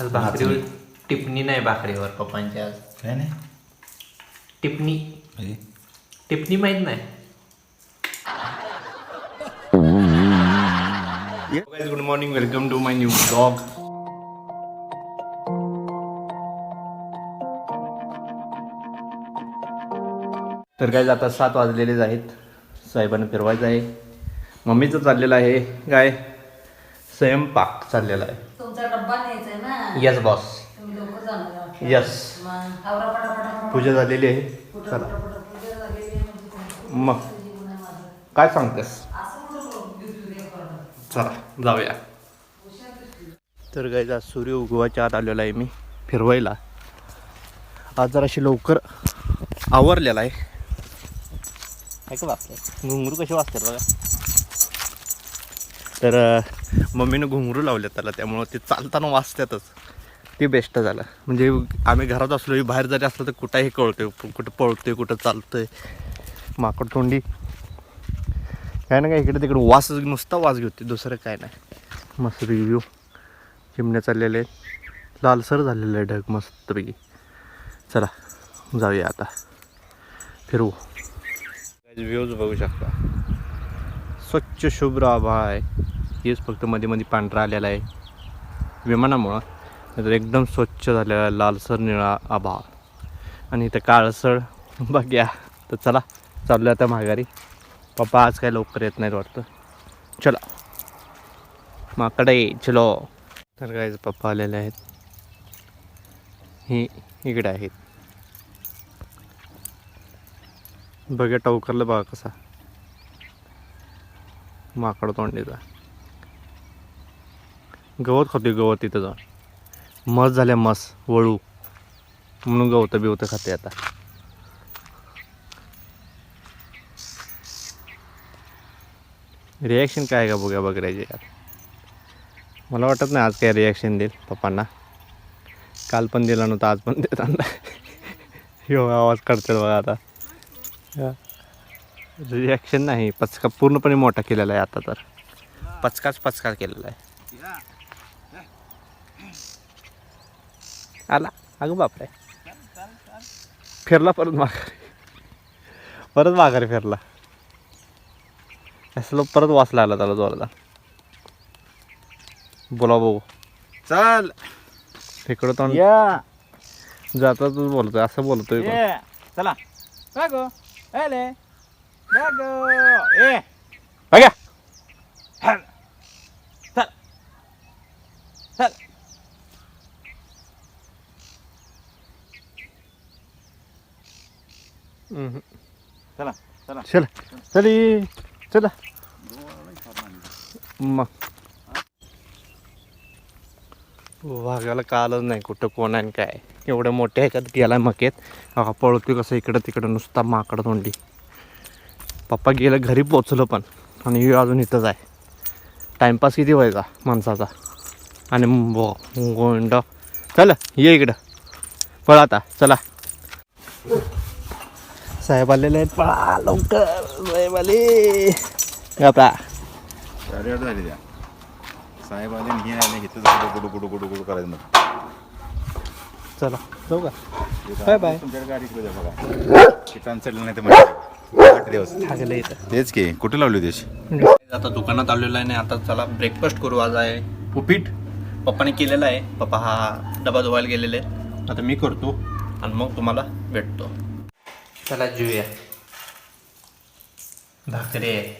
आज भाकरीवर टिपणी नाही भाकरीवर पप्पांची आज. काय नाही. टिपणी. म्हणजे? टिपणी माहीत नाही. Good morning welcome to my new blog तर काय आता सात वाजलेलेच आहेत. साहेबांना फिरवायचं आहे. मम्मीचं चाललेलं आहे. काय? स्वयंपाक चाललेला आहे. तुमचा डब्बा न्यायचा आहे ना? यस बॉस तुम्ही लवकर जाणार आहात. यस मग आवरा पटापटा पूजा झालेली आहे. चला. पटापटा पूजा झालेली आहे म्हणजे तुमचं मग. जीवन आहे माझं. काय सांगतेस? असं. चला जाऊया. तर गाईज आज सूर्य उगवाच्या आत आलेला आहे मी फिरवायला. आज जराशी लवकर आवरलेला आहे. काय का वाचलंय घुंगरू कसे वाचतात बघा. तर मम्मीनं घुंगरू लावले त्याला त्यामुळं ते चालताना वाचतातच. ते बेस्ट झालं. म्हणजे आम्ही घरात असलो बाहेर जरी असलं तर कुठंही कळतोय कुठं पळतोय कुठं चालतोय. माकड तोंडी. काय ना काय इकडे तिकडे वास नुसता वास घेते दुसरं काय नाही. मस्त रिव्ह्यू चिमण्या चाललेले आहेत. लालसर झालेलं आहे ढग मस्तपैकी. चला जाऊया आता. फिरवू. व्ह्यूज बघू शकता. स्वच्छ शुभ्र आभाळ आहे. हेच फक्त मध्ये मध्ये पांढरा आलेला आहे. विमानामुळं. नंतर एकदम स्वच्छ झालेला आहे. लालसर निळा आभाळ. आणि इथं काळसर. बघ्या. तर चला चाललो आता माघारी. पप्पा आज काय लवकर येत नाहीत वाटतं. चला. माकडे चलो. तर काय पप्पा आलेले आहेत. ही इकडे आहेत. बघा टवकरलं बघा कसा. माकड तोंडीचा. गवत खातोय गवत तिथं जाऊन. मस झाल्या मस वळू. म्हणून गवतं बिवतं खाते आता. रिॲक्शन काय आहे का बघा बघायचे यार मला वाटत नाही आज काय रिॲक्शन देईल पप्पांना. काल पण दिला नव्हता आज पण देताना हो आवाज काढतो बघा आता. रिॲक्शन नाही. पचका पूर्णपणे मोठा केलेला आहे आता तर. पचकाच पचका केलेला आहे. आला. अगं बापरे. फिरला परत माघारी. परत माघारी फिरला. असलं परत वाचला आला त्याला जोराला बोला भाऊ. चल. जाता तू बोलतोय. असं बोलतोय चला. ए बघा हल चल चल. चला चला चला चली चला मग वाघाला कालच नाही कुठं कोण आहे आणि काय. एवढ्या मोठ्या ह्याच्यात गेला मकेत. पळतोय कसं इकडं तिकडं नुसता माकड तोंडी. पप्पा गेलं घरी पोचलं पण. आणि हे अजून इथंच आहे. टाइमपास किती व्हायचा माणसाचा? आणि गोंड. चल ये इकडं. पळ आता चला. साहेब आलेले आहेत. पळा लवकर साहेब आले आपला साडेआठ झाली साहेब आले हे आले इथं गुडू गुडू गुडू गुडू करायचं मग चला जाऊ का? Bye bye. तुमच्याकडे गाडी इकडे बघा. ठिकाण चढलं नाही तर म्हणजे आठ दिवस. लागलं इथं. तेच की कुठे लावली त्याची आता दुकानात आलेलो आहे आणि आता चला ब्रेकफास्ट करू. आज आहे उपीट. पप्पाने केलेलं आहे. पप्पा हा डबा धुवायला गेलेले आहेत. आता मी करतो आणि मग तुम्हाला भेटतो. चला जेऊया. भाकरी आहे.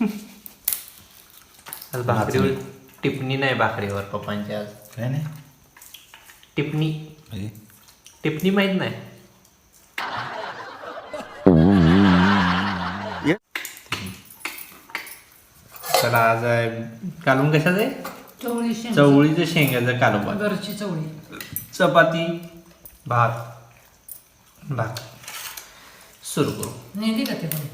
आज भाकरीवर टिपणी नाही भाकरीवर पप्पांची आज. काय नाही? टिपणी. म्हणजे टिपणी माहीत नाही. चला आज आहे कालून कशाचं आहे? चवळी शेंग चवळीचं शेंगाचं कालवण घरची चवळी. चपाती भात भात. सुरू करू. नेली का ते पण?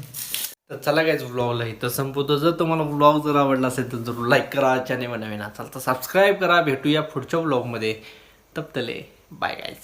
तर चला कायच व्लॉगला इथं संपवतो. जर तुम्हाला व्लॉग जर आवडला असेल तर जरूर लाईक करा चॅनेल नवीन असाल तर सबस्क्राईब करा. भेटूया पुढच्या व्लॉगमध्ये तप्तले. बाय गायच